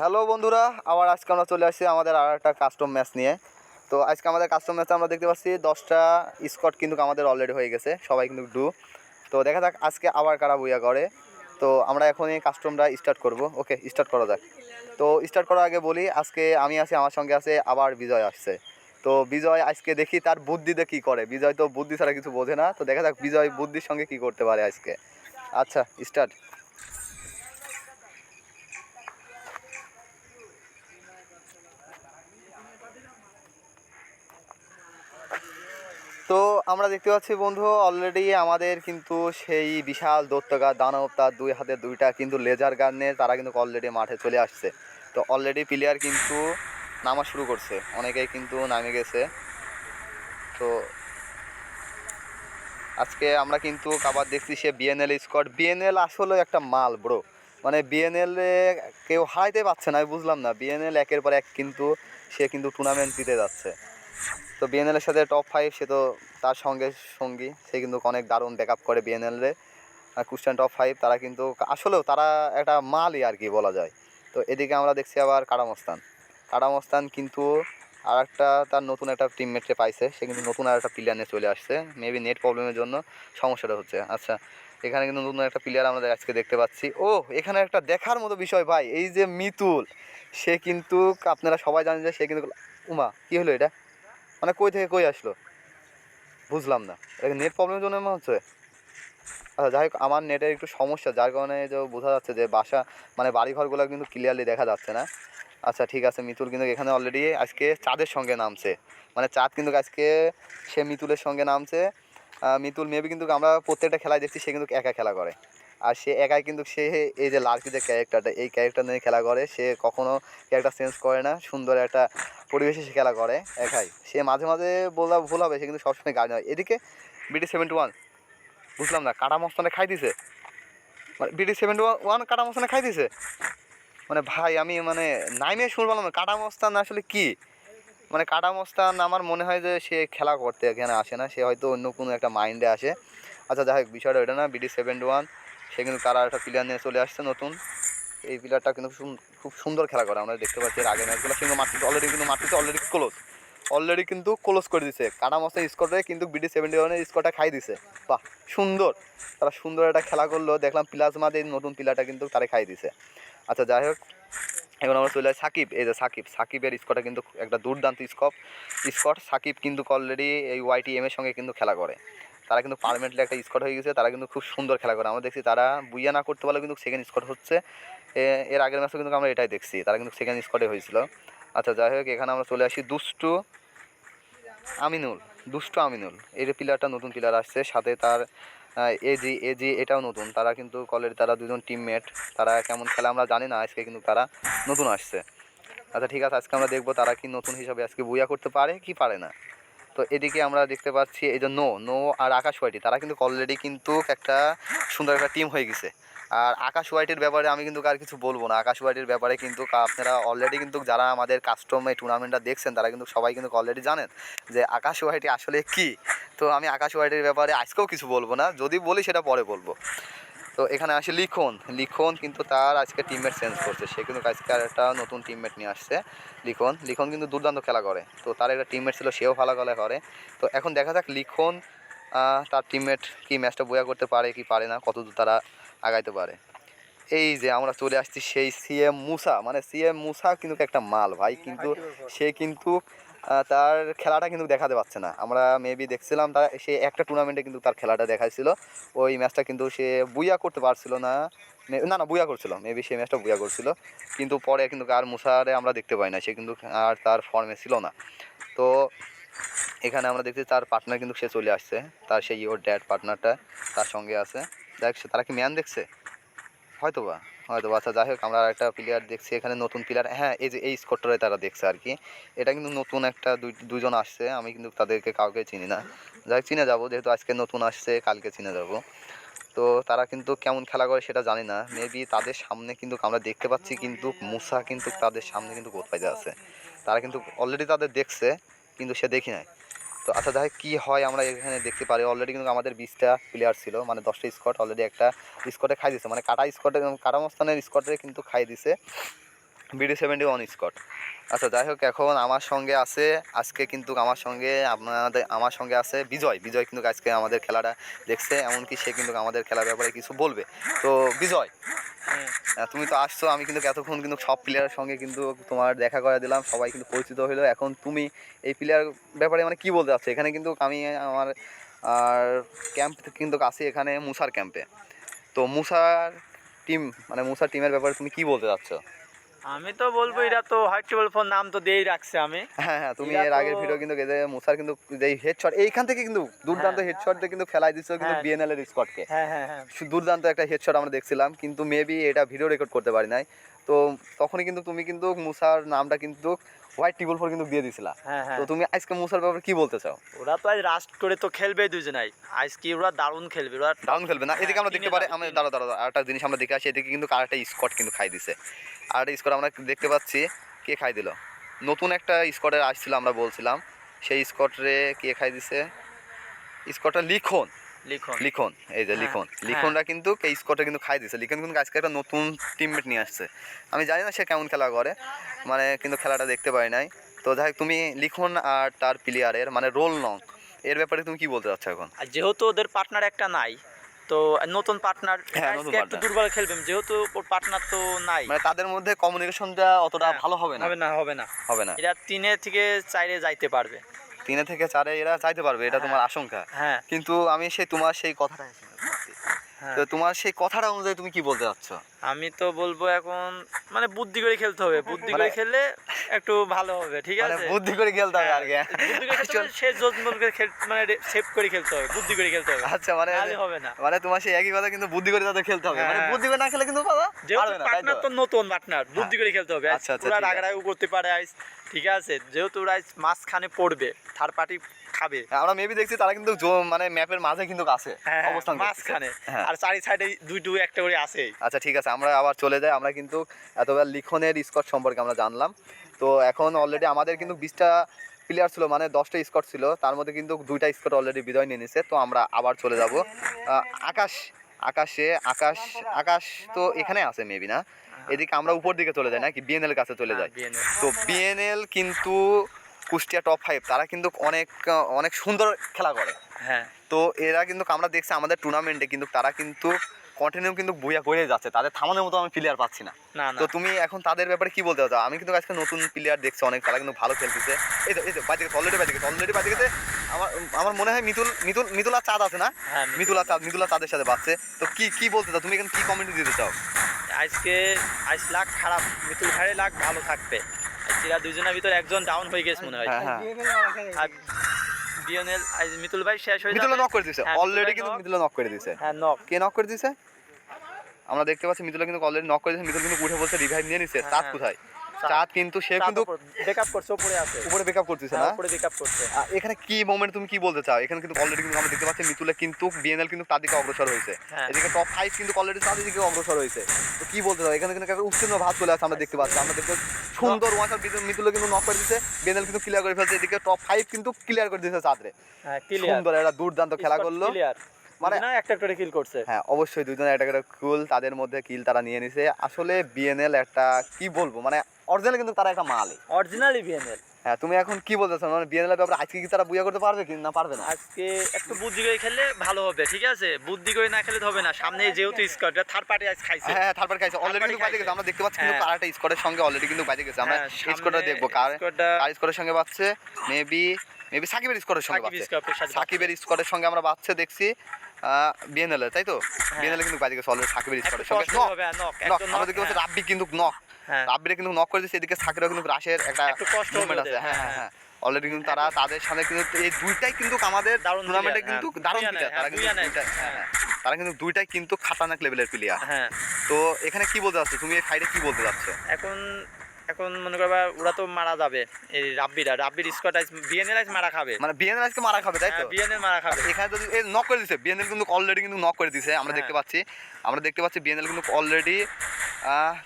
Hello বন্ধুরা, আবার আজকে আমরা চলে আসছি আমাদের আর একটা কাস্টম ম্যাচ নিয়ে। তো আজকে আমাদের কাস্টম ম্যাচে আমরা দেখতে পাচ্ছি দশটা স্কট কিন্তু আমাদের অলরেডি হয়ে গেছে, সবাই কিন্তু ডু তো দেখা যাক আজকে আবার কারা বইয়া করে। তো আমরা এখনই কাস্টমটা স্টার্ট করব। ওকে স্টার্ট করা যাক। তো স্টার্ট করার আগে বলি, আজকে আমি আছি, আমার সঙ্গে আছে, আবার বিজয় আসছে। তো বিজয় আজকে দেখি তার বুদ্ধিতে কি করে। বিজয় তো বুদ্ধি ছাড়া কিছু বোঝে না। তো দেখা যাক বিজয় বুদ্ধির সঙ্গে কি করতে পারে আজকে। আচ্ছা স্টার্ট তো আমরা দেখতে পাচ্ছি বন্ধু অলরেডি আমাদের কিন্তু সেই বিশাল দত্তগা দানব তার দুই হাতে দুইটা কিন্তু লেজার গান নিয়ে তারা কিন্তু অলরেডি মাঠে চলে আসছে। তো অলরেডি প্লেয়ার কিন্তু নামা শুরু করছে, অনেকেই কিন্তু নামে গেছে। তো আজকে আমরা কিন্তু আবার দেখছি সে বিএনএল স্কোয়াড বিএনএল আসলে একটা মাল ব্রো মানে বিএনএল কেউ হারাইতে পারছে না, আমি বুঝলাম না। বিএনএল একের পর এক কিন্তু সে কিন্তু টুর্নামেন্ট জিতে যাচ্ছে। তো বিএনএল এর সাথে টপ ফাইভ সে তো তার সঙ্গে সঙ্গী। সে কিন্তু অনেক দারুণ ব্যাক আপ করে বিএনএল রে কুশ্চেন টপ ফাইভ তারা কিন্তু আসলেও তারা একটা মালই আর কি বলা যায়। তো এদিকে আমরা দেখছি আবার কারামস্তান। কারামস্তান কিন্তু আর একটা তার নতুন একটা টিমমেটকে পাইছে। সে কিন্তু নতুন আর একটা প্লেয়ার নিয়ে চলে আসছে। মেবি নেট প্রবলেমের জন্য সমস্যাটা হচ্ছে। আচ্ছা এখানে কিন্তু নতুন একটা প্লেয়ার আমরা আজকে দেখতে পাচ্ছি। ও, এখানে একটা দেখার মতো বিষয় ভাই। এই যে মিতুল, সে কিন্তু আপনারা সবাই জানেন যে সে কিন্তু উমা, কী হলো এটা? মানে কই থেকে কই আসলো? বুঝলাম না। এটা নেট প্রবলেমের জন্য মনে হচ্ছে? আচ্ছা যাই হোক, আমার নেটের একটু সমস্যা, যার কারণে যে বোঝা যাচ্ছে যে বাসা মানে বাড়িঘরগুলো কিন্তু ক্লিয়ারলি দেখা যাচ্ছে না। আচ্ছা ঠিক আছে, মিতুল কিন্তু এখানে অলরেডি আজকে চাঁদের সঙ্গে নামছে। মানে চাঁদ কিন্তু আজকে, সে মিতুলের সঙ্গে নামছে। মিতুল মেবি কিন্তু আমরা প্রত্যেকটা খেলায় দেখছি সে কিন্তু একা খেলা করে। আর সে একাই কিন্তু সে এই যে লার্কি যে ক্যারেক্টারটা এই ক্যারেক্টার নিয়ে খেলা করে, সে কখনো ক্যারেক্টার চেঞ্জ করে না, সুন্দর একটা পরিবেশে সে খেলা করে একাই। সে মাঝে মাঝে বলা ভুল হবে, সে কিন্তু সবসময় গাড়ি নয় এদিকে বিডি সেভেন্টি ওয়ান বুঝলাম না, কাটা মস্তানে খাই দিছে। মানে বিডি সেভেন্টি ওয়ান কাটা মস্তানে খাই দিছে। মানে ভাই, আমি মানে নাইমে শুনলাম না কাটা মস্তান আসলে কি? মানে কাটা মস্তান আমার মনে হয় যে সে খেলা করতে এখানে আসে না, সে হয়তো অন্য কোনো একটা মাইন্ডে আসে। আচ্ছা যাই হোক, বিষয়টা ওইটা না বিডি সেভেন্টি ওয়ান সে কিন্তু তারা একটা প্লেয়ার নিয়ে চলে আসছে নতুন। এই প্লেয়ারটা কিন্তু খুব সুন্দর খেলা করে, আমরা দেখতে পাচ্ছি এর আগে ম্যাচগুলো কিন্তু মারতেছে অলরেডি কিন্তু মারতেছে অলরেডি ক্লোজ অলরেডি কিন্তু ক্লোজ করে দিছে। কাটা মস্তান স্কোরে কিন্তু বিডি সেভেন্টি ওয়ানের স্কোরটা খাই দিছে। বাহ, সুন্দর। তারা সুন্দর একটা খেলা করল। দেখলাম প্লাজমা দিয়ে নতুন প্লেয়ারটা কিন্তু তারা খাই দিছে। আচ্ছা যাই হোক। এখন আমরা চলে যাই সাকিব। এই যে সাকিব, সাকিবের স্কোরটা কিন্তু একটা দুর্দান্ত স্কপ স্কট সাকিব কিন্তু অলরেডি এই ওয়াইটি এম এর সঙ্গে কিন্তু খেলা করে। তারা কিন্তু পারমানেন্টলি একটা স্কট হয়ে গেছে, তারা কিন্তু খুব সুন্দর খেলা করে। আমরা দেখছি তারা বুইয়া না করতে পারলেও কিন্তু সেকেন্ড স্কট হচ্ছে। এর আগের ম্যাচে কিন্তু আমরা এটাই দেখছি, তারা কিন্তু সেকেন্ড স্কটে হয়েছিল। আচ্ছা যাই হোক, এখানে আমরা চলে আসি দুষ্টু আমিনুল দুষ্টু আমিনুল। যে প্লেয়ারটা নতুন প্লেয়ার আসছে, সাথে তার এজি এজি এটাও নতুন। তারা কিন্তু কলের তারা দুজন টিমমেট তারা কেমন খেলে আমরা জানি না, আজকে কিন্তু তারা নতুন আসছে। আচ্ছা ঠিক আছে, আজকে আমরা দেখব তারা কি নতুন হিসাবে আজকে বুইয়া করতে পারে কি পারে না। তো এদিকে আমরা দেখতে পাচ্ছি এই যে নো নো আর আকাশ ওয়াইটি তারা কিন্তু অলরেডি কিন্তু একটা সুন্দর একটা টিম হয়ে গেছে। আর আকাশ ওয়াইটির ব্যাপারে আমি কিন্তু আর কিছু বলব না। আকাশ ওয়াইটির ব্যাপারে কিন্তু আপনারা অলরেডি কিন্তু যারা আমাদের কাস্টম টুর্নামেন্টটা দেখছেন, তারা কিন্তু সবাই কিন্তু অলরেডি জানেন যে আকাশ ওয়াইটি আসলে কি। তো আমি আকাশ ওয়াইটির ব্যাপারে আজকেও কিছু বলব না। যদি বলি সেটা পরে বলব। তো এখানে আসে লিখন। লিখন কিন্তু তার আজকে টিমমেট চেঞ্জ করছে। সে কিন্তু আজকে আর একটা নতুন টিমমেট নিয়ে আসছে, লিখন। লিখন কিন্তু দুর্দান্ত খেলা করে। তো তার একটা টিমমেট ছিল, সেও ভালো খেলা করে। তো এখন দেখা যাক লিখন তার টিমমেট কি ম্যাচটা বয়া করতে পারে কি পারে না কতদূর তারা আগাইতে পারে। এই যে আমরা চলে আসছি সেই সিএম মুসা। মানে সিএম মুসা কিন্তু একটা মাল ভাই। কিন্তু সে কিন্তু তার খেলাটা কিন্তু দেখাতে পারছে না। আমরা মেবি দেখছিলাম তার, সে একটা টুর্নামেন্টে কিন্তু তার খেলাটা দেখাইছিল। ওই ম্যাচটা কিন্তু সে বুইয়া করতে পারছিল না। না না বুয়া করছিল। মেবি সেই ম্যাচটা বুইয়া করছিল। কিন্তু পরে কিন্তু আর মুসারে আমরা দেখতে পাই না। সে কিন্তু আর তার ফর্মে ছিল না। তো এখানে আমরা দেখছি তার পার্টনার কিন্তু সে চলে আসছে। তার সেই ওর ড্যাড পার্টনারটা তার সঙ্গে আছে। দেখ, সে- তারা কি ম্যান দেখছে? হয়তো বা হয়তো বা আচ্ছা যাই হোক, আমরা একটা প্লেয়ার দেখছি, এখানে নতুন প্লেয়ার হ্যাঁ এই যে, এই স্কোরটারে তারা দেখছে আর কি। এটা কিন্তু নতুন একটা দুজন আসছে, আমি কিন্তু তাদেরকে কাউকে চিনি না। যাই চিনে যাব, যেহেতু আজকে নতুন আসছে, কালকে চিনে যাব। তো তারা কিন্তু কেমন খেলা করে সেটা জানি না মেবি তাদের সামনে কিন্তু আমরা দেখতে পাচ্ছি কিন্তু মুসা কিন্তু তাদের সামনে কিন্তু কোথায় আছে। তারা কিন্তু অলরেডি তাদের দেখছে, কিন্তু সে দেখি নাই। তো আচ্ছা যাই কী হয় আমরা এখানে দেখতে পারি? অলরেডি কিন্তু আমাদের বিশটা প্লেয়ার ছিল মানে দশটা স্কট অলরেডি একটা স্কটে খাই দিছে। মানে কাটা স্কটে কাটা মস্তানের স্কটে কিন্তু খাই দিছে। বিডি সেভেন্টি ওয়ান স্কট আচ্ছা যাই হোক, এখন আমার সঙ্গে আছে, আজকে কিন্তু আমার সঙ্গে আপনাদের, আমার সঙ্গে আছে বিজয়। বিজয় কিন্তু আজকে আমাদের খেলাটা দেখছে, এমনকি সে কিন্তু আমাদের খেলার ব্যাপারে কিছু বলবে। তো, বিজয় হ্যাঁ। তুমি তো আসছো, আমি কিন্তু এতক্ষণ কিন্তু সব প্লেয়ারের সঙ্গে কিন্তু তোমার দেখা করে দিলাম, সবাই কিন্তু পরিচিত হলো এখন তুমি এই প্লেয়ার ব্যাপারে মানে কি বলতে চাচ্ছ? এখানে কিন্তু আমি, আমার, আর ক্যাম্প কিন্তু আছি এখানে মুসার ক্যাম্পে তো মুসার টিম মানে মুসার টিমের ব্যাপারে তুমি কি বলতে চাচ্ছ? আমি তো বলব এটা তো হোয়াইট টেবল ফোন নাম তো দিয়েই রাখছে আমি। হ্যাঁ হ্যাঁ তুমি এর আগের ভিডিও কিন্তু গেজে মুসার কিন্তু এই হেডশট এইখান থেকে কিন্তু দুর্দান্ত হ্যাঁ। হেডশট দিয়ে কিন্তু খেলাই দিচ্ছ কিন্তু হ্যাঁ। বিএনএল এর স্কটকে হ্যাঁ হ্যাঁ হ্যাঁ। দুর্দান্ত একটা হেডশট আমরা দেখছিলাম কিন্তু মেবি এটা ভিডিও রেকর্ড করতে পারি নাই। তো তখনই কিন্তু তুমি কিন্তু মুসার নামটা কিন্তু হোয়াইট টিবল ফোর কিন্তু দিয়ে দিছিলা। হ্যাঁ হ্যাঁ। তো তুমি আজকে মুসার ব্যাপারে কি বলতে চাও? ওরা তো আজ রাস্ট করে তো খেলবে দুজনাই। আজ কি ওরা দারুণ খেলবে ওরা ডাউন খেলবে। না এদিকে আমরা দেখতে পারি আমরা দাঁড়া দাঁড়া আরেকটা জিনিস আমরা দেখে আসি। এদিকে কিন্তু আরেকটা স্কট কিন্তু খাই দিছে। আরেকটা স্কট আমরা দেখতে পাচ্ছি কে খাই দিল? নতুন একটা স্কটের আসছিল আমরা বলছিলাম। সেই স্কটরে কে খাই দিছে? স্কটটা লিখন। লিখন। এই যে হ্যাঁ, লিখন। হ্যাঁ। লিখনটা কিন্তু এই স্কটে কিন্তু খাই দিছে লিখন কিন্তু আজকে একটা নতুন টিমমেট নিয়ে আসছে। আমি জানি না সে কেমন খেলা করে মানে কিন্তু খেলাটা দেখতে পাই নাই। তো যাই তুমি লিখন আর তার প্লেয়ারের মানে রোল নং এর ব্যাপারে তুমি কি বলতে চাচ্ছ এখন? যেহেতু ওদের পার্টনার একটা নাই তো নতুন পার্টনার হ্যাঁ, একটু দুর্বল খেলবে। যেহেতু পার্টনার তো নাই। মানে তাদের মধ্যে কমিউনিকেশনটা অতটা ভালো হবে না। হবে না হবে না। হবে না। এরা তিনে থেকে চাইরে যাইতে পারবে। তিনে থেকে চারে এরা চাইতে পারবে এটা হ্যাঁ। তোমার আশঙ্কা। হ্যাঁ। কিন্তু আমি সেই তোমার সেই কথাটা হ্যাঁ তো তোমার সেই কথাটা অনুযায়ী তুমি কি বলতে চাচ্ছ? আমি তো বলব এখন মানে বুদ্ধি করে খেলতে হবে। বুদ্ধি করে মানে- খেললে একটু ভালো হবে ঠিক মানে আছে? বুদ্ধি করে খেলতে হবে আর কি হ্যাঁ, বুদ্ধি করে খেলতে হবে, সে যত্ন করে খেল মানে সেভ করে খেলতে হবে বুদ্ধি করে খেলতে হবে। আচ্ছা মানে হবে না। মানে তোমার সেই একই কথা কিন্তু বুদ্ধি করে তাদের খেলতে হবে। মানে হ্যাঁ। বুদ্ধি করে না খেলে কিন্তু পাবা যেহেতু পারবে না পার্টনার তো? নতুন পার্টনার বুদ্ধি করে খেলতে হবে। আচ্ছা, আচ্ছা, পুরা ঠিক আছে। রাগারাগি করতে পারে আইস ঠিক আছে? যেহেতু ওরা আইস মাঝখানে পড়বে থার্ড পার্টি খাবে। হ্যাঁ, আমরা মেবি দেখছি তারা কিন্তু মানে ম্যাপের মাঝে কিন্তু আছে হ্যাঁ অবস্থান মাঝখানে। হ্যাঁ। আর চারি সাইডে দুই দুই একটা করে আছেই আচ্ছা ঠিক আছে আমরা আবার চলে যাই। আমরা কিন্তু এতবার লিখনের স্কট সম্পর্কে আমরা জানলাম। তো এখন অলরেডি আমাদের কিন্তু বিশটা প্লেয়ার ছিল মানে দশটা স্কট ছিল। তার মধ্যে কিন্তু দুইটা স্কট অলরেডি বিদায় নিয়ে নিছে। তো আমরা আবার চলে যাব। আকাশ আকাশে আকাশ আকাশ তো এখানে আছে মেবি না? এদিকে আমরা উপর দিকে চলে যাই নাকি বিএনএল কাছে চলে যাই। হ্যাঁ, তো বিএনএল কিন্তু কুষ্টিয়া টপ ফাইভ তারা কিন্তু অনেক অনেক সুন্দর খেলা করে। হ্যাঁ। তো এরা কিন্তু আমরা দেখছি আমাদের টুর্নামেন্টে কিন্তু তারা কিন্তু কন্টিনিউ কিন্তু বইয়া করে যাচ্ছে। তাদের থামানোর মতো আমি প্লেয়ার পাচ্ছি না। তো তুমি এখন তাদের ব্যাপারে কি বলতে চাও? আমি কিন্তু আজকে নতুন প্লেয়ার দেখছি অনেক তারা কিন্তু ভালো খেলতেছে। এই তো এই তো বাজে গেছে অলরেডি বাজে গেছে অলরেডি বাজে গেছে। আমার আমার মনে হয় মিতুল মিতুল মিতুল আর চাঁদ আছে না? হ্যাঁ মিতুল। আর চাঁদ মিতুল আর চাঁদের সাথে বাচ্চে তো কি কি বলতে চাও? তুমি এখানে কি কমেন্ট দিতে চাও? আজকে আজ লাখ খারাপ মিতুল ভাইয়ের লাখ ভালো থাকবে। এরা দুজনের ভিতর একজন ডাউন হয়ে গেছে মনে হয়। হ্যাঁ হ্যাঁ। আর বিএনএল মিতুল ভাই শেষ হয়ে মিতুল নক করে হ্যাঁ, অলরেডি কিন্তু। মিতুল নক করে দিছে। হ্যাঁ নক কে নক করে দিছে? আমরা দেখতে পাচ্ছি মিতুল কিন্তু অলরেডি নক করে দিয়েছে মিতুল কিন্তু উঠে বলছে রিভাইভ নিয়ে নিছে। তার হ্যাঁ। কোথায়? চাঁদ- কিন্তু সে কিন্তু করছে উপরে আছে। উপরে করতেছে হ্যাঁ, না উপরে ব্যাকআপ করছে। এখানে কি মোমেন্ট তুমি কি বলতে চাও? এখানে কিন্তু অলরেডি কিন্তু আমরা দেখতে পাচ্ছি মিতুলে কিন্তু বিএনএল কিন্তু তার দিকে অগ্রসর হয়েছে। হ্যাঁ। এদিকে টপ ফাইভ কিন্তু অলরেডি তাদের দিকে অগ্রসর হয়েছে। তো কি বলতে চাও? এখানে কিন্তু একটা ভাব চলে আমরা দেখতে পাচ্ছি। আমরা দেখতে সুন্দর ওয়ান শট মিতুলে কিন্তু নক করে দিচ্ছে বিএনএল কিন্তু ক্লিয়ার করে ফেলছে। এদিকে টপ ফাইভ কিন্তু ক্লিয়ার করে চাঁদরে হ্যাঁ সুন্দর একটা দুর্দান্ত খেলা করল। মানে- না একটা একটা কিল করছে। হ্যাঁ অবশ্যই দুজনে একটা একটা কুল তাদের মধ্যে কিল তারা নিয়ে নিছে। আসলে বিএনএল একটা কি বলব? মানে অরিজিনাল কিন্তু তারা একটা অরিজিনালি বিএনএল হ্যাঁ তুমি এখন কি বলতেছো? মানে বিএনএল ব্যাপারে আজকে কি তারা বুঝা করতে পারবে কি না পারবে না? আজকে একটু বুদ্ধি করে খেললে ভালো হবে ঠিক আছে? বুদ্ধি করে না খেলে হবে না। সামনে যেহেতু স্কোয়াড থার্ড পার্টি আজ খাইছে। হ্যাঁ তারপর খাইছে। অলরেডি কিন্তু বাজে গেছে আমরা দেখতে পাচ্ছি কিন্তু হ্যাঁ। কারাটা স্কোয়াডের সঙ্গে অলরেডি কিন্তু গেছে আমরা হ্যাঁ, স্কোয়াডটা দেখব। কার? কার স্কোয়াডের সঙ্গে মেবি মেবি সাকিবের স্কোয়াডের সঙ্গে সাকিবের স্কোয়াডের সঙ্গে আমরা দেখছি বিএনএল তাই তো? বিএনএল কিন্তু বাজে গেছে অলরেডি সাকিবের স্কোয়াডের সঙ্গে। নক নক আমরা দেখতে পাচ্ছি রাব্বি কিন্তু নক হ্যাঁ। কিন্তু নক করে দিচ্ছে এদিকে সাকিবরা কিন্তু রাশের একটা একটু কষ্ট আছে। হ্যাঁ হ্যাঁ হ্যাঁ। হ্যাঁ। অলরেডি কিন্তু তারা তাদের সামনে কিন্তু এই দুইটাই কিন্তু আমাদের দারুণ টুর্নামেন্টে কিন্তু হ্যাঁ। দারুণ প্লেয়ার তারা হ্যাঁ, কিন্তু হ্যাঁ হ্যাঁ তারা কিন্তু দুইটাই কিন্তু খাতারনাক লেভেলের প্লেয়ার হ্যাঁ। তো এখানে কি বলতে চাচ্ছ? তুমি এই ফাইটে কি বলতে চাচ্ছ? এখন এখন মনে করবা ওরা তো মারা যাবে এই রাব্বিরা। রাব্বির স্কোয়াড আজ বিএনএল আজ মারা খাবে। মানে বিএনএল আজকে মারা খাবে তাই তো? বিএনএল মারা খাবে। এখানে যদি এই নক করে দিছে বিএনএল কিন্তু অলরেডি কিন্তু নক করে দিছে আমরা হ্যাঁ। দেখতে পাচ্ছি। আমরা দেখতে পাচ্ছি বিএনএল কিন্তু অলরেডি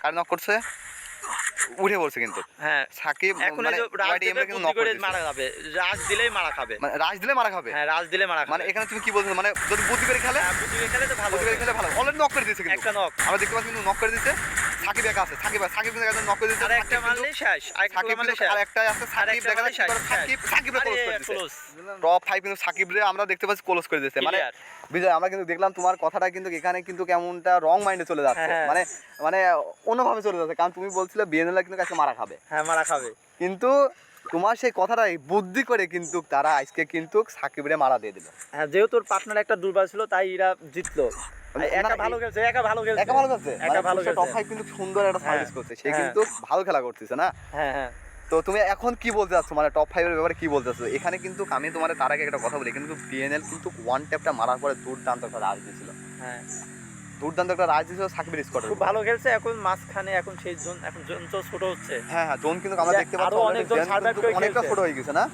কার নক করছে? উঠে পড়ছে কিন্তু। হ্যাঁ। সাকিব এখন মানে করে মারা যাবে রাজ দিলেই মারা খাবে। মানে রাজ দিলে মারা খাবে? হ্যাঁ রাজ দিলে মারা মানে এখানে তুমি কি বলছো? মানে যদি বুদ্ধি করে খেলে? হ্যাঁ বুদ্ধি করে খেলে তো ভালো বুদ্ধি করে খেলে ভালো। অলরেডি নক করে দিয়েছে কিন্তু। একটা নক আমরা দেখতে পাচ্ছি কিন্তু নক করে দিচ্ছে সাকিব একা আছে সাকিব সাকিব কিন্তু একদম নক করে দিচ্ছে আর মারলে শেষ সাকিব মারলে কিন্তু শেষ আরেকটা আছে সাকিব দেখা যাচ্ছে শেষ, সাকিব ক্লোজ করে দিচ্ছে টপ ফাইভ কিন্তু সাকিব রে আমরা দেখতে পাচ্ছি ক্লোজ করে দিচ্ছে মানে বিজয় আমরা কিন্তু দেখলাম তোমার কথাটা কিন্তু এখানে কিন্তু কেমনটা রং মাইন্ডে চলে যাচ্ছে। হ্যাঁ। মানে মানে অন্যভাবে চলে যাচ্ছে। কারণ তুমি বলছিলে বিএনএল কিন্তু কাছে মারা খাবে। হ্যাঁ মারা খাবে। কিন্তু তোমার সেই কথাটাই বুদ্ধি করে কিন্তু তারা আজকে কিন্তু সাকিবরে মারা দিয়ে দিল। হ্যাঁ যেহেতু ওর পার্টনার একটা দুর্বল ছিল তাই এরা জিতলো। মানে একা ভালো খেলছে একা ভালো খেলছে। একা ভালো করছে একা ভালো টপ ফাইভ কিন্তু সুন্দর একটা হ্যাঁ, সার্ভিস করছে সে হ্যাঁ। কিন্তু ভালো খেলা করতেছে না? হ্যাঁ হ্যাঁ। তো তুমি এখন কি বলতে চাচ্ছ? মানে টপ ফাইভের ব্যাপারে কি বলতে চাচ্ছ? এখানে কিন্তু আমি তোমার তার আগে একটা কথা বলি কিন্তু বিএনএল কিন্তু ওয়ান ট্যাপটা মারার পরে দুর্দান্ত রাজ হ্যাঁ। দুর্দান্ত একটা রাজ দিয়েছিল সাকিবের স্কোয়াড খুব ভালো খেলছে এখন মাঝখানে এখন সেই জোন এখন জোন তো ছোট হচ্ছে। হ্যাঁ হ্যাঁ জোন কিন্তু আমরা দেখতে পাচ্ছি অনেক জোন অনেকটা ছোট হয়ে গেছে না?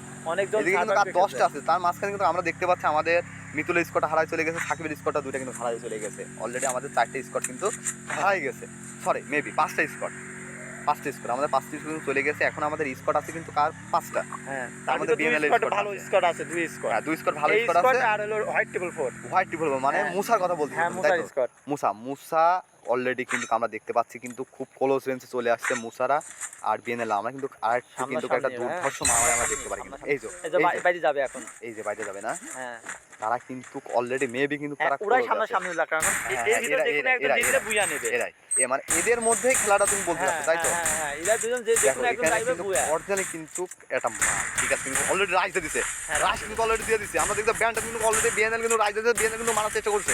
এদিকে কিন্তু আর। আছে তার মাঝখানে কিন্তু আমরা দেখতে পাচ্ছি আমাদের মিতুল স্কোয়াড হারাই চলে গেছে সাকিবের স্কোয়াডটা দুইটা কিন্তু হারাই চলে গেছে। অলরেডি আমাদের চারটে স্কোয়াড কিন্তু হারাই গেছে। সরি মেবি পাঁচটা স্কোয়াড পাঁচটা স্কোর আমাদের পাঁচটা স্কোর চলে গেছে এখন আমাদের স্কোয়াড আছে কিন্তু কার? পাঁচটা। হ্যাঁ তার আমাদের মধ্যে BNL ভালো স্কোর স্কোয়াড আছে দুই স্কোয়াড হ্যাঁ দুই স্কোয়াড ভালো স্কোর স্কোয়াড আছে। আর হলো white table four white table মানে হ্যাঁ। মুসার কথা বলছি হ্যাঁ মুসা? স্কোয়াড মুসা মুসা অলরেডি কিন্তু আমরা দেখতে পাচ্ছি কিন্তু খুব ক্লোজ রেঞ্জে চলে আসছে মুসারা আর বিএনএল আমরা কিন্তু আর কিন্তু একটা হ্যাঁ। দুর্ধর্ষ মারামারি আমরা দেখতে পারি এই যে এই যে এই বাই- যে, বাইরে যাবে এখন। এই যে বাইরে যাবে না? হ্যাঁ। তারা কিন্তু অলরেডি মেবি কিন্তু তারা ওরাই সামনে সামনে লাগবে কারণ হ্যাঁ, এর হ্যাঁ, ভিতরে যে কোনো একজন এরা- দিদিরে বুইয়া নেবে। এরাই। এ মানে এদের মধ্যেই খেলাটা তুমি বলতে চাচ্ছ তাই তো? হ্যাঁ, হ্যাঁ, এরা দুজন যে যে কোনো একজন যাইবে কিন্তু বুয়া। অরিজিনালি কিন্তু একটা ঠিক আছে কিন্তু অলরেডি রাইস দিয়ে দিছে। হ্যাঁ, কিন্তু অলরেডি দিয়ে দিছে। আমরা দেখতে ব্যান্ডটা কিন্তু অলরেডি বিএনএল কিন্তু রাইস দিয়েছে বিএনএল কিন্তু মারার চেষ্টা করছে।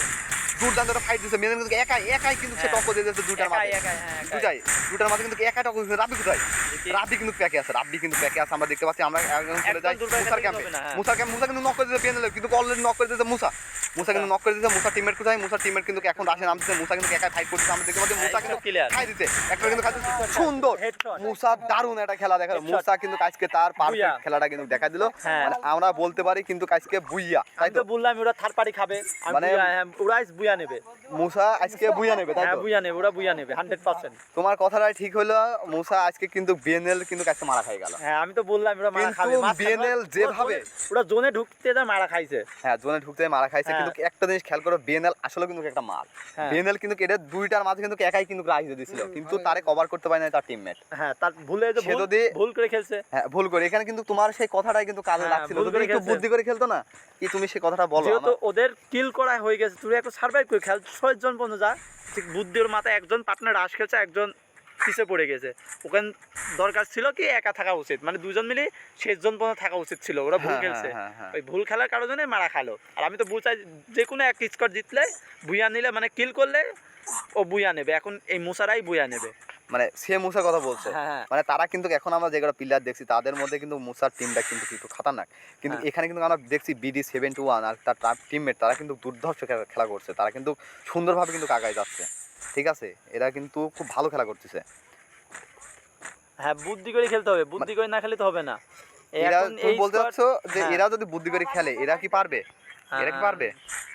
দুর্দান্ত একটা ফাইট দিছে। বিএনএল কিন্তু একাই একাই কিন্তু সে হ্যাঁ। টক্কর দিয়ে দুটার মাঝে। হ্যাঁ। দুটাই দুটার মাঝে কিন্তু একা টক্কর রাবি কোথায়? কিন্তু প্যাকে আছে কিন্তু প্যাকে আছে। আমরা দেখতে পাচ্ছি আমরা চলে যাই মুসার ক্যাম্পে হ্যাঁ। মুসার ক্যাম্প মুসা কিন্তু নক করে দিয়েছে বিএনএল কিন্তু অলরেডি নক করে দিয়েছে মুসা। মুসা কিন্তু নক করে দিয়েছে মুসা কোথায়? মুসা কিন্তু এখন রাশে নামতেছে মুসা কিন্তু একাই ফাইট করছে আমরা দেখতে পাচ্ছি মুসা কিন্তু খাই দিতে একটা কিন্তু সুন্দর। মুসা দারুণ একটা খেলা দেখা Headshot। মুসা কিন্তু আজকে তার পারফেক্ট খেলাটা কিন্তু দেখা দিল। হ্যাঁ। মানে আমরা বলতে পারি কিন্তু আজকে বুইয়া তাই তো বললাম ওরা থার্ড পার্টি খাবে। মানে- বুইয়া, হ্যাঁ, নেবে। মুসা আজকে বুইয়া নেবে তাই হ্যাঁ নেবে ওরা বুইয়া নেবে হান্ড্রেড পার্সেন্ট তোমার কথাটা ঠিক হলো মুসা আজকে কিন্তু বিএনএল কিন্তু কাছে মারা খাই গেল। হ্যাঁ আমি তো বললাম ওরা মারা খাবে BNL যেভাবে- ওরা জোনে ঢুকতে যা মারা খাইছে। হ্যাঁ জোনে ঢুকতে মারা খাইছে হ্যাঁ। কিন্তু একটা জিনিস খেয়াল করো বিএনএল আসলে কিন্তু একটা মাল। হ্যাঁ। বিএনএল কিন্তু এটা দুইটার মাঝে কিন্তু একাই কিন্তু রাইজ দিয়েছিল কিন্তু তারে কভার করতে পারে না তার টিমমেট হ্যাঁ তার ভুলে যে ভুল- যদি- ভুল করে খেলছে। হ্যাঁ ভুল করে। এখানে কিন্তু তোমার সেই কথাটাই কিন্তু কাজে হ্যাঁ, লাগছিল। যদি একটু বুদ্ধি করে খেলতো না? কি তুমি সেই কথাটা বলো যেহেতু ওদের কিল করা হয়ে গেছে তুই একটু সার্ভাইভ করে খেল ছয় জন পর্যন্ত যা ঠিক বুদ্ধির মাথায় একজন পার্টনার রাশ খেলছে একজন পিছে পড়ে গেছে। ওখানে দরকার ছিল কি একা থাকা উচিত মানে দুজন মিলে শেষজন পর্যন্ত থাকা উচিত ছিল ওরা ভুল হ্যাঁ, খেলছে। হ্যাঁ, হ্যাঁ। ওই ভুল খেলার কারণে মারা খালো। আর আমি তো বুঝাই যে কোনো এক স্কট জিতলে বুয়া নিলে মানে কিল করলে ও বুয়া নেবে। এখন এই মুসারাই বুয়া নেবে। মানে সে মুসার কথা বলছে। হ্যাঁ হ্যাঁ। মানে তারা কিন্তু এখন আমরা যেগুলো প্লেয়ার দেখছি তাদের মধ্যে কিন্তু মুসার টিমটা কিন্তু একটু খাতারনাক। কিন্তু হ্যাঁ। এখানে কিন্তু আমরা দেখছি বিডি সেভেন টু ওয়ান আর তার টিমমেট তারা কিন্তু দুর্ধর্ষ খেলা- করছে। তারা কিন্তু সুন্দরভাবে কিন্তু আগায় যাচ্ছে। ঠিক আছে? এরা কিন্তু খুব ভালো খেলা করতেছে। হ্যাঁ বুদ্ধি করে খেলতে হবে। বুদ্ধি করে না খেলে তো হবে না। এরা তুমি বলতে চাচ্ছ যে। এরা যদি বুদ্ধি করে খেলে এরা কি পারবে? হ্যাঁ, পারবে?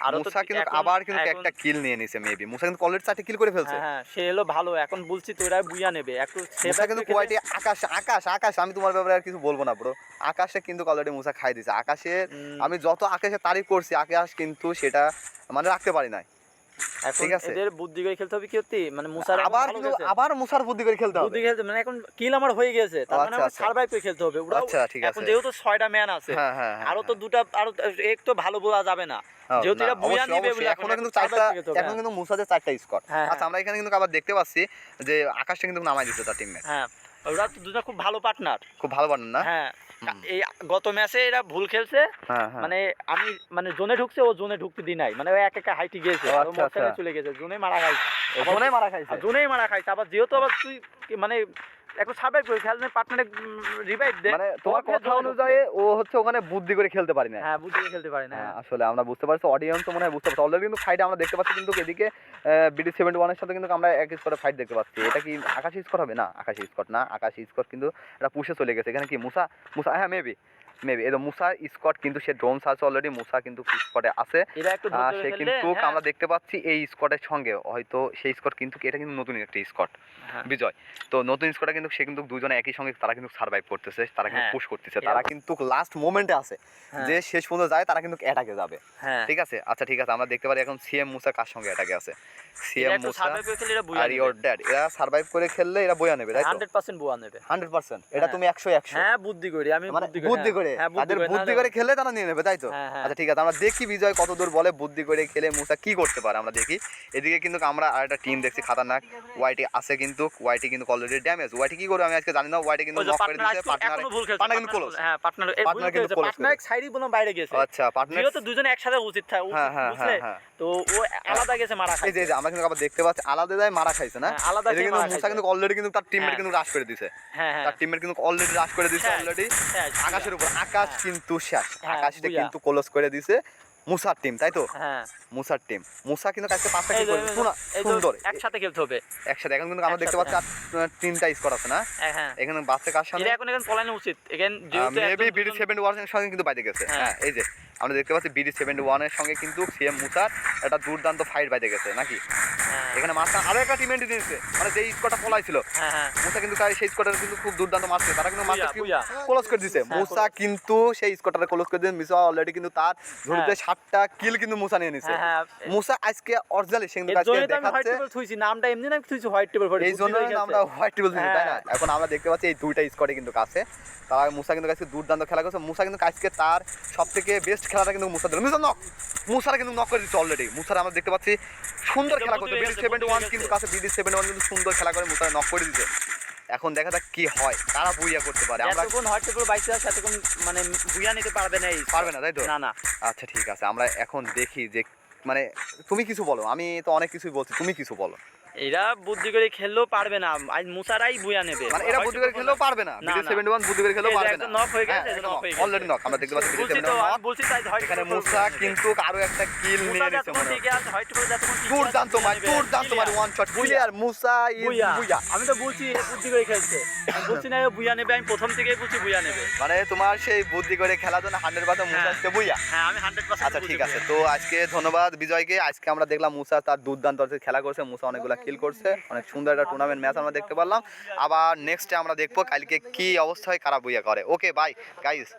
আর মুসা কিন্তু আবার কিন্তু একটা কিল নিয়ে নিছে মেবি মুসা কিন্তু অলরেডি চারটে কিল করে ফেলছে। হ্যাঁ হ্যাঁ সে হলো ভালো এখন বলছি তোরা বুইয়া নেবে। একটু সেটা কিন্তু কোয়ালিটি আকাশ আকাশ আকাশ আমি তোমার ব্যাপারে আর কিছু বলব না ব্রো আকাশে কিন্তু অলরেডি মুসা খাই দিছে। আকাশে আমি যত আকাশে তারিফ করছি আকাশ কিন্তু সেটা মানে রাখতে পারি নাই। ঠিক আছে। এদের বুদ্ধি করে খেলতে হবে কি হচ্ছে মানে মুসার আবার। আবার মুসার বুদ্ধি করে খেলতে হবে বুদ্ধি খেলতে মানে এখন কিল আমার হয়ে গেছে তার মানে আচ্ছা, আমার আচ্ছা। সার্ভাইভ করে খেলতে হবে ওরা আচ্ছা, ঠিক এখন যেহেতু ছয়টা ম্যান আছে হ্যাঁ হ্যাঁ হ্যাঁ, আরও তো। দুটা আরও এক তো ভালো বলা যাবে না যেহেতু বুইয়া অবশ্যই, নিবে এখন কিন্তু চারটা এখন। কিন্তু মুসাদের চারটা স্কোর আচ্ছা আমরা এখানে কিন্তু আবার দেখতে পাচ্ছি যে আকাশটা কিন্তু নামাই দিচ্ছে তার টিমমেট হ্যাঁ ওরা তো দুটা খুব ভালো পার্টনার খুব ভালো পার্টনার না হ্যাঁ। এই গত ম্যাচে এরা ভুল খেলছে। হ্যাঁ হ্যাঁ। মানে আমি মানে জোনে ঢুকছে ও জোনে ঢুকতে দি নাই। মানে ও এক একা হাইটি আর ও আচ্ছা, আচ্ছা। চলে গেছে জোনে মারা খাইছে। জোনে মারা খাইছে জোনেই মারা খাইছে। আবার যেহেতু আবার তুই মানে একটু করে খেলতে পার্টনারে রিভাইভ দে মানে তোমার কথা অনুযায়ী ও হচ্ছে ওখানে বুদ্ধি করে খেলতে পারি না। হ্যাঁ বুদ্ধি করে খেলতে পারি না। হ্যাঁ, আসলে আমরা বুঝতে পারছি অডিয়েন্স মনে হয় বুঝতে পারছি। অলরেডি কিন্তু ফাইট আমরা দেখতে পাচ্ছি কিন্তু এদিকে বিডি সেভেন্টি ওয়ানের সাথে কিন্তু আমরা এক স্কোরে ফাইট দেখতে পাচ্ছি। এটা কি আকাশ স্কোর হবে? না আকাশ স্কোর না আকাশ স্কোর কিন্তু এটা পুষে চলে গেছে। এখানে কি মুসা? মুসা হ্যাঁ মেবি মেবি এই মুসা স্কট কিন্তু সে ড্রোন সার্চ অলরেডি মুসা কিন্তু স্কটে আছে। সে কিন্তু হ্যাঁ, আমরা দেখতে পাচ্ছি এই স্কটের সঙ্গে। হয়তো সেই স্কট কিন্তু এটা কিন্তু নতুন একটি স্কট হ্যাঁ, বিজয়। তো নতুন স্কোয়াডে কিন্তু সে কিন্তু দুজনে একই সঙ্গে তারা কিন্তু সার্ভাইভ করতেছে তারা কিন্তু হ্যাঁ। পুশ করতেছে। তারা কিন্তু লাস্ট মোমেন্টে আছে হ্যাঁ, যে শেষ পর্যন্ত যায় তারা কিন্তু অ্যাটাকে যাবে। হ্যাঁ। ঠিক আছে? আচ্ছা ঠিক আছে আমরা দেখতে পারি এখন সিএম মুসা কার সঙ্গে অ্যাটাকে আছে। সিএম মুসা আর ইওর ড্যাড এরা সার্ভাইভ করে খেললে এরা বইয়া নেবে হান্ড্রেড পার্সেন্ট বুয়া নেবে। হান্ড্রেড পার্সেন্ট এটা হ্যাঁ। তুমি একশো একশো। হ্যাঁ বুদ্ধি করি আমি মানে বুদ্ধি করে হ্যাঁ। তাদের বুদ্ধি করে করে খেলে তারা নিয়ে নেবে তাই তো? হ্যাঁ, হ্যাঁ। আচ্ছা ঠিক আছে আমরা দেখি বিজয় কত দূর বলে বুদ্ধি করে খেলে মুসা কি করতে পারে আমরা দেখি। এদিকে কিন্তু আমরা আর একটা টিম দেখছি খাতারনাক। ওয়াইটি আছে কিন্তু ওয়াইটি কিন্তু অলরেডি ড্যামেজ ওয়াইটি কি করবে আমি আজকে জানি না ওয়াইটি কিন্তু নক করে দিয়েছে পার্টনার partner কিন্তু close। হ্যাঁ পার্টনার ভুল কিন্তু close partner সাইডই বোনো বাইরে গেছে। আচ্ছা পার্টনার যেহেতু দুজনে একসাথে উচিত থাকে হ্যাঁ হ্যাঁ বুঝলে? হ্যাঁ হ্যাঁ। তো ও আলাদা গেছে মারা যে এই যে আমরা কিন্তু আবার দেখতে পাচ্ছি আলাদা যায় মারা খাইছে না? হ্যাঁ, আলাদা কিন্তু মুসা কিন্তু অলরেডি কিন্তু তার টিমমেট হ্যাঁ। কিন্তু রাশ করে দিছে। হ্যাঁ হ্যাঁ। তার টিমমেট কিন্তু অলরেডি রাশ করে হ্যাঁ, অলরেডি হ্যাঁ, আকাশের উপর। আকাশ। কিন্তু শেষ। হ্যাঁ, আকাশটা কিন্তু ক্লোজ করে দিছে মুসার টিম তাই তো? হ্যাঁ। মুসার টিম মুসা কিন্তু কালকে পাঁচটা কি যে- করেছে শোনা সুন্দর। একসাথে খেলতে হবে। একসাথে এখন কিন্তু আমরা দেখতে পাচ্ছি আর, তিনটা স্কোর আছে না? হ্যাঁ হ্যাঁ। এখানে বাচ্চা কার সামনে? এখন এখন পলানো উচিত। এখানে যেহেতু মেবি বিডি দুজন- সেভেন্টি ওয়ানের সঙ্গে কিন্তু বাইরে গেছে। হ্যাঁ। হ্যাঁ এই যে আমরা দেখতে পাচ্ছি বিডি সেভেন্টি ওয়ানের সঙ্গে কিন্তু সিএম মুসার একটা দুর্দান্ত ফাইট বাইরে গেছে নাকি? হ্যাঁ, এখানে মাঝখানে আরও একটা টিম এন্ট্রি দিয়েছে। মানে যেই স্কোরটা পলাই ছিল। হ্যাঁ হ্যাঁ। মুসা কিন্তু তাই সেই স্কোরটা কিন্তু খুব দুর্দান্ত মারছে তারা কিন্তু বুইয়া। ক্লোজ করে দিছে হ্যাঁ, মুসা কিন্তু সেই স্কোরটা ক্লোজ করে দিয়েছে মিসা অলরেডি কিন্তু তার ঝুড়িতে সাতটা কিল কিন্তু মুসা নিয়ে নিছে। মুসা আজকে অরিজিনালি সে কিন্তু আজকে দেখাচ্ছে। থুইছি নামটা এমনি না থুইছি হোয়াইট টেবিল ফর এই জন্য আমরা হোয়াইট টেবিল দিচ্ছি তাই না। এখন আমরা দেখতে পাচ্ছি এই দুইটা স্কোয়াডে কিন্তু কাছে। তারা মুসা কিন্তু আজকে দুর্দান্ত খেলা করছে। মুসা কিন্তু আজকে তার সব থেকে বেস্ট খেলাটা কিন্তু মুসা দিল মুসা নক! মুসারা কিন্তু নক করে দিচ্ছে অলরেডি মুসার আমরা দেখতে পাচ্ছি সুন্দর খেলা করছে। সেভেন্টি ওয়ান কিন্তু কাছে বিডি সেভেন্টি ওয়ান কিন্তু সুন্দর খেলা করে মুসারা নক করে দিতে এখন দেখা যাক কি হয় কারা বুইয়া করতে পারে। আমরা যতক্ষণ হোয়াইট টেবিল বাইসে আছে ততক্ষণ মানে বুইয়া নিতে পারবে না পারবে না তাই তো? না না। আচ্ছা ঠিক আছে আমরা এখন দেখি যে মানে তুমি কিছু বলো আমি তো অনেক কিছুই বলছি তুমি কিছু বলো। এরা বুদ্ধি করে খেললেও পারবে না। আজ মুসারাই বুয়া নেবে। মানে এরা বুদ্ধি করে খেলেও পারবে না। বিডি না। সেভেন্টি ওয়ান বুদ্ধি করে যে পারবে না। knock হয়ে গেছে, হ্যাঁ, knock knock, হয়ে গেছে। already knock, আমরা দেখতে পাচ্ছি বিডি বলছি সেভেন্টি তো ওয়ান আমি বলছি তাই হোয়াইট এখানে মুসা কিন্তু আরও একটা কিল নিয়ে নিয়েছে মনে হয়। দুর্দান্ত মার। দুর্দান্ত মার one shot Musa is booyah আমি তো বলছি এ বুদ্ধি করে খেলছে। আমি বলছি না বুয়া নেবে আমি প্রথম থেকেই বলছি বুয়া নেবে। মানে তোমার সেই বুদ্ধি করে খেলার জন্য হান্ড্রেড পার্সেন্ট মুসা হ্যাঁ। আজকে বুইয়া হ্যাঁ আমি হান্ড্রেড আচ্ছা ঠিক আছে। তো আজকে ধন্যবাদ বিজয়কে। আজকে আমরা দেখলাম মুসা তার দুর্দান্ত খেলা করছে। মুসা অনেকগুলো কিল করছে। অনেক সুন্দর একটা টুর্নামেন্ট ম্যাচ আমরা দেখতে পারলাম। আবার নেক্সটে আমরা দেখব কালকে কি হয় খারাপ বুইয়া করে। Okay bye guys